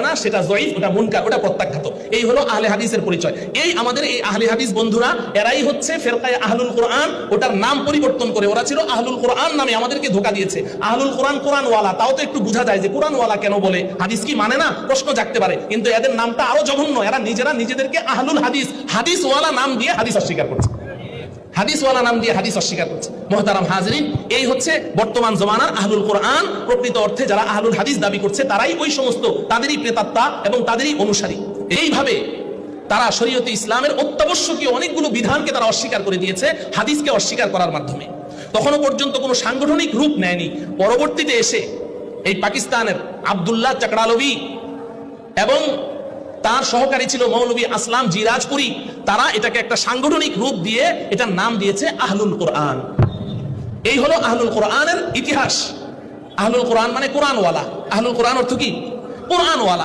না, সেটা জয়ীফ, ওটা মুনকার, ওটা প্রত্যাখ্যাত। এই হলো আহলে হাদিসের পরিচয়। এই আমাদের এই আহলে হাদিস বন্ধুরা, এরাই হচ্ছে ফেরকায় আহলুল কোরআন, ওটার নাম পরিবর্তন করে। ওরা ছিল আহলুল কোরআন নামে আমাদেরকে ধোকা দিয়েছে। আহলুল কোরআন কোরআন ওয়ালা তাও তো একটু বোঝা যায় যে কোরআন ওয়ালা কেন বলে? হাদিস কি মানে না? প্রশ্ন জাগতে পারে। কিন্তু এদের নামটা আরও জঘন্য। এরা নিজেরা নিজেদেরকে আহলুল হাদিস হাদিস ওয়ালা নাম দিয়ে হাদিস অস্বীকার করছে। হাদিসওয়ালা নাম দিয়ে হাদিস অস্বীকার করছে। মহতারাম হাজরিন, এই হচ্ছে বর্তমান জমানার আহলুল কোরআন, প্রকৃত অর্থে যারা আহলুল হাদিস দাবি করছে, তারাই ওই সমস্ত, তাদেরই প্রেতাত্মা এবং তাদেরই অনুসারী। এইভাবে তারা শরীয়তে ইসলামের অত্যাবশ্যকীয় অনেকগুলো বিধানকে তারা অস্বীকার করে দিয়েছে, হাদিসকে অস্বীকার করার মাধ্যমে। তখনও পর্যন্ত কোনো সাংগঠনিক রূপ নেয়নি। পরবর্তীতে এসে এই পাকিস্তানের আবদুল্লাহ চাকরালবি এবং তার সহকারী ছিল মৌলবী আসলাম জিরাজপুরি। তারা এটাকে একটা সাংগঠনিক রূপ দিয়ে এটার নাম দিয়েছে আহলুল কোরআন। এই হলো আহলুল কোরআনের ইতিহাস। আহলুল কোরআন মানে কোরআনওয়ালা। আহলুল কোরআন অর্থ কি? কোরআনওয়ালা।